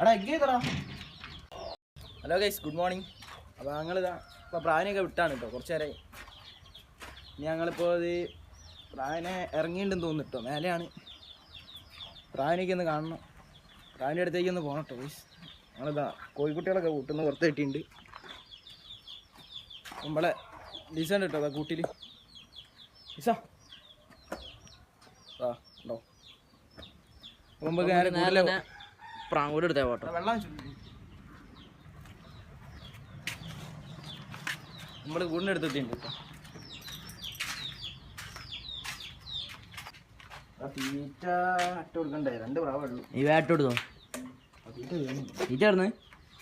എടാ എഗ് ചെയ്തടാ hello guys good morning അപ്പോൾ ഞങ്ങളിതാ ഇപ്പോൾ പ്രായനൊക്കെ വിട്ടാണ് കേട്ടോ കുറച്ച് നേരമായി ഇനി ഞങ്ങളിപ്പോൾ ഇത് പ്രായനെ ഇറങ്ങിയിട്ടുണ്ടെന്ന് തോന്നുന്നു കേട്ടോ മേലെയാണ്. പ്രായനൊക്കെ ഒന്ന് കാണണം. പ്രായന്റെ അടുത്തേക്ക് ഒന്ന് പോകണം കേട്ടോ ഗൈസ് ഞങ്ങളിതാ കോഴിക്കുട്ടികളൊക്കെ കൂട്ടുന്ന പുറത്ത് കിട്ടിയിട്ടുണ്ട്. നമ്മളെ ഡിസൈൻ കേട്ടോ അതാ കൂട്ടിൽ ഡിസാ. ആ ഉണ്ടോ? നമുക്ക് നേരെ കൂട്ടിലെ പ്രാങ്കൂടെ എടുത്തേ പോട്ടോ. വെള്ളം ചുറ്റി നമ്മൾ കൂടിന്റെ അടുത്തെത്തിയിട്ടുണ്ട് കേട്ടോ ആ തീറ്റ ഇട്ട് കൊടുക്കണ്ടേ? രണ്ട് പ്രാവേ ഉള്ളൂ. ഈ വേട്ട് എടുത്തോ ആ തീറ്റ തീർന്നു തീറ്റ ഇറന്ന്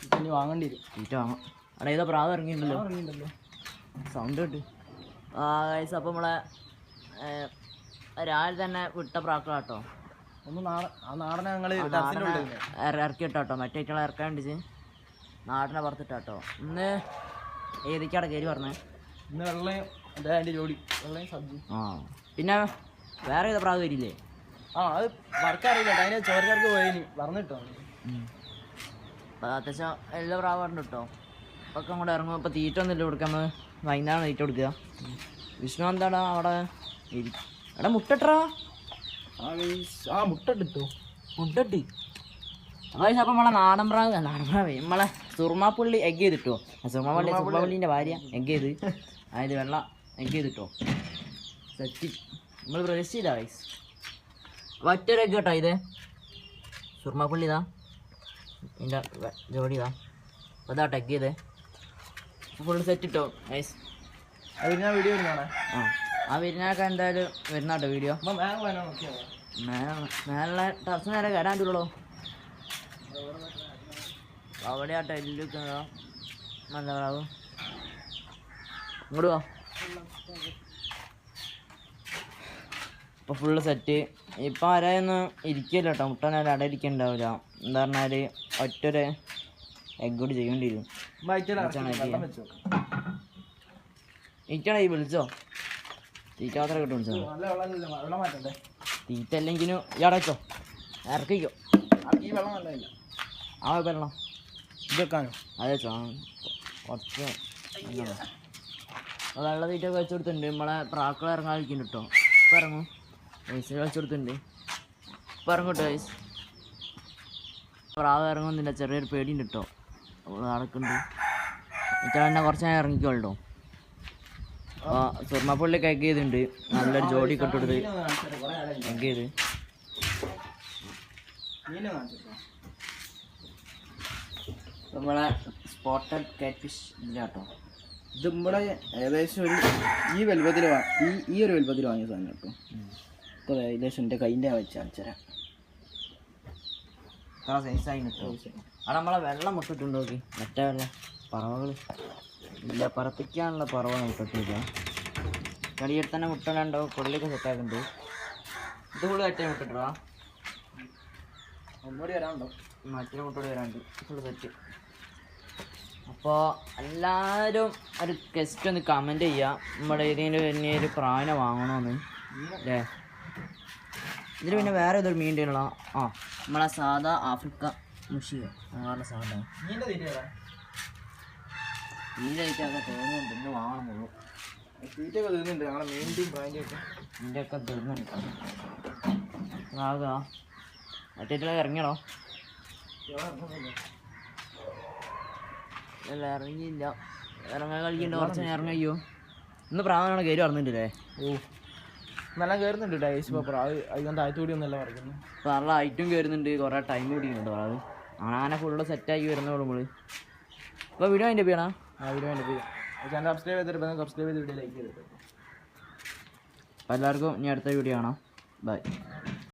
തീറ്റ ഇനി വാങ്ങേണ്ടി വരും. തീറ്റ വാങ്ങാം. അവിടെ ഏതോ പ്രാവ് ഇറങ്ങിയിട്ടുണ്ടല്ലോ. ഇറങ്ങിയിട്ടുണ്ടല്ലോ. സൗണ്ട് കിട്ട്. ആ ഗൈസ് അപ്പം നമ്മളെ രാവിലെ തന്നെ വിട്ട പ്രാക്കളാട്ടോ. ഇറക്കി ഇട്ടാട്ടോ മറ്റേ ഇറക്കാണ്ട് നാടിനെ പുറത്തിട്ടാട്ടോ. ഇന്ന് ഏതൊക്കെയാണ് കയറി പറഞ്ഞേ ഇന്ന് വെള്ളയും ജോലി അതിന്റെ ജോഡി. വെള്ളയും സബ്ജി. ആ. പിന്നെ വേറെ ഏത് പ്രാവ് വരില്ലേ? ആ അത് വർക്കറിയില്ല. അതിന് ചോരക്കാർക്ക് പോയി പറഞ്ഞിട്ടോ അത്യാവശ്യം എല്ലാ പ്രാവ് പറഞ്ഞു ഇപ്പൊ അങ്ങോട്ട് ഇറങ്ങുമ്പോ ഇപ്പൊ തീറ്റ ഒന്നുമില്ല കൊടുക്കാൻ. വൈകുന്നേരം തീറ്റ കൊടുക്കുക. വിഷ്ണു എന്താടാ അവിടെ? അവിടെ മുട്ടട്ടാ ആ മുട്ടിട്ടോ ആ മുട്ട അപ്പോൾ അപ്പം നമ്മളെ നാടൻ പ്രാവ് നാടൻ പ്രാവ്. നമ്മളെ സുർമാപ്പുള്ളി എഗ് ചെയ്തിട്ടോ? സുർമാപ്പള്ളി സുർമാപ്പള്ളിന്റെ ഭാര്യ എഗ് ചെയ്ത് അതായത് വെള്ള എഗ് ചെയ്തിട്ടോ? സെറ്റ്. നമ്മൾ പ്രതീക്ഷിച്ചില്ല വൈസ് മറ്റൊരു എഗ് കേട്ടോ ഇത്. സുർമാപ്പുള്ളി ഇതാ. ഇതിന്റെ ജോഡി ഇതാ. ഇതാ ടെഗ് ചെയ്തേ. ഫുൾ സെറ്റ് ഇട്ടോ വൈസ് അത് ഞാൻ വീഡിയോ ആ. ആ വരുന്നൊക്കെ എന്തായാലും വരുന്നാട്ടോ വീഡിയോ മേലെ ടർസ് നേരെ കയറാൻ പറ്റുള്ളൂ അവിടെ ആ ടൈലിൽ നല്ല പ്രാവ് ഇങ്ങോട്ട് വാ. ഇപ്പൊ ഫുള്ള് സെറ്റ് ഇപ്പൊ ആരായൊന്നും ഇരിക്കില്ല കേട്ടോ മുട്ടനാരും അവിടെ ഇരിക്കണ്ടാവില്ല. എന്താ പറഞ്ഞാൽ ഒറ്റൊരു എഗ് കൂടി ചെയ്യേണ്ടി വരും. ഇറ്റാണ് ഈ വിളിച്ചോ? തീറ്റ മാത്രമേ കിട്ടും തീറ്റ അല്ലെങ്കിലും ഇടയ്ക്കോ ഇറക്കിക്കോ. ആ, വെള്ളം നല്ലതില്ല. ആ വെള്ളം. ഇത് വെക്കാനോ? അതെ കുറച്ച്. വെള്ള തീറ്റ വെച്ച് കൊടുത്തിട്ടുണ്ട്. നമ്മളെ പ്രാക്കൾ ഇറങ്ങാൻ കളിക്കുന്നുണ്ട് കേട്ടോ ഇപ്പം ഇറങ്ങും. പൈസ വെച്ച് കൊടുത്തിട്ടുണ്ട്. ഇപ്പം ഇറങ്ങും കേട്ടോ പൈസ പ്രാവ് ഇറങ്ങുന്നില്ല. ചെറിയൊരു പേടിയുണ്ട് കേട്ടോ നടക്കുന്നുണ്ട്. എന്നിട്ട് തന്നെ കുറച്ച് നേരം ഇറങ്ങിക്കോളൂ സ്വർണപ്പള്ളി കൈക്ക് ചെയ്തിട്ടുണ്ട്. നല്ലൊരു ജോഡി നേരമായി. കൈക്ക് ചെയ്ത്. നമ്മളെ സ്പോട്ടഡ് കാറ്റ് ഫിഷ് ഇത് നമ്മുടെ ഏകദേശം ഒരു ഈ വലുപ്പത്തിൽ ഈ ഈ ഒരു വലുപ്പത്തിൽ വാങ്ങിയ സാധനം കേട്ടോ. ഇപ്പോൾ ഏകദേശം എന്റെ കൈന്റെ വെച്ച് കാണിച്ചുതരാം ഇത്ര സൈസായി കിട്ടും. അവിടെ നമ്മളെ വെള്ളം മുട്ടിട്ടുണ്ടോ നോക്കി. മറ്റേ വെള്ളം പറവകൾ ഇല്ല പറപ്പിക്കാനുള്ള പറവ നോക്കത്തില്ല കടിയിൽ തന്നെ മുട്ടണുണ്ടോ കൊള്ളിക്ക് സെറ്റാക്കുന്നുണ്ട് ഇത് ഫുള്ള് കറ്റേ മുട്ടിട്ടാ ഒന്നുകൂടി വരാനുണ്ടോ? മറ്റൊരു മുട്ടോടി വരാണ്ട് ഫുള്ള് സെറ്റ് അപ്പോൾ എല്ലാവരും ഒരു ഗസ്റ്റ് ഒന്ന് കമന്റ് ചെയ്യുക നമ്മുടെ ഇതിന് പിന്നെ ഒരു പ്രാവിനെ വാങ്ങണമെന്ന് അല്ലേ ഇതിൽ പിന്നെ വേറെ ഏതൊരു മീന്റെ ഉള്ള ആ നമ്മളെ സാധാ ആഫ്രിക്ക മുഷിയോ അങ്ങനെ ഇന്ന് തീർന്നുണ്ട് ഞങ്ങളെ ഇതിന്റെ ഒക്കെ. തീർന്നുണ്ട് ആകാ മറ്റേ ഇറങ്ങിയണോ? ഇല്ല ഇറങ്ങിയില്ല. ഇറങ്ങാൻ കളിക്കണ്ട കുറച്ച് നേരം ഇറങ്ങിയോ ഇന്ന് പ്രാവണ കയറി പറഞ്ഞിട്ടില്ലേ ഓ നല്ല കയറുന്നുണ്ട് ഡൈസ് പേപ്പർ. പ്രാവ് അധികം താഴ്ത്തുകൂടി ഒന്നല്ല പറയുന്നു നല്ല ഐറ്റും കയറുന്നുണ്ട് കുറേ ടൈം കൂടിയുണ്ട് പ്രാവ് അങ്ങനെ ഫുള്ള് സെറ്റാക്കി വരുന്നോളൂ നമ്മൾ ഇപ്പോൾ വീഡിയോ അതിന്റെ ചെയ്യണം? ആ വീഡിയോ വേണ്ടി പോയി ചാനൽ സബ്സ്ക്രൈബ് ചെയ്തിട്ട് സബ്സ്ക്രൈബ് ചെയ്ത് വീഡിയോ ലൈക്ക് ചെയ്തിട്ട്. എല്ലാവർക്കും ഇനി അടുത്ത വീഡിയോ കാണാം. ബൈ